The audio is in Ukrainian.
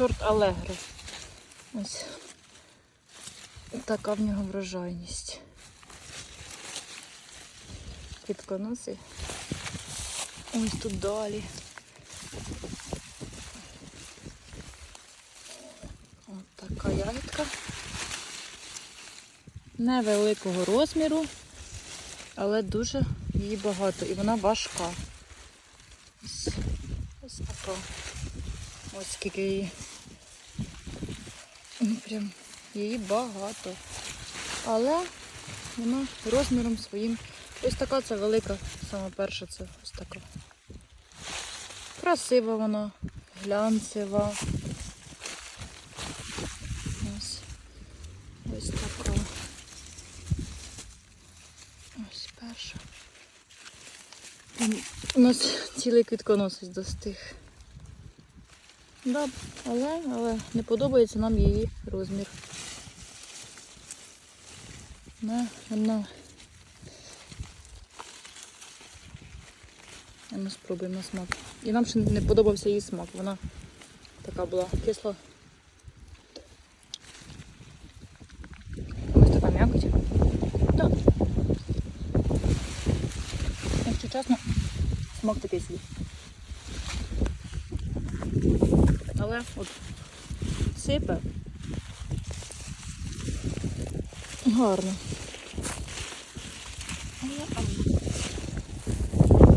сорт Алегро. Ось така в нього врожайність. Квітконоси. Ось тут далі. Ось така ягідка. Невеликого розміру, але дуже її багато і вона важка. Ось, ось така. Ось скільки її. Ну, Прям її багато. Але вона розміром своїм. Ось така це велика, сама перша це ось така. Красива вона, глянцева. Ось. Ось така. Ось перша. У нас цілий квітконосець достиг. Да, але, але не подобається нам її розмір. Вона. А Ми спробуємо на смак. І нам ще не подобався її смак. Вона така була кисла. Ось така м'якоть. Так. Якщо чесно, смак такий собі. але от сипе. Гарно.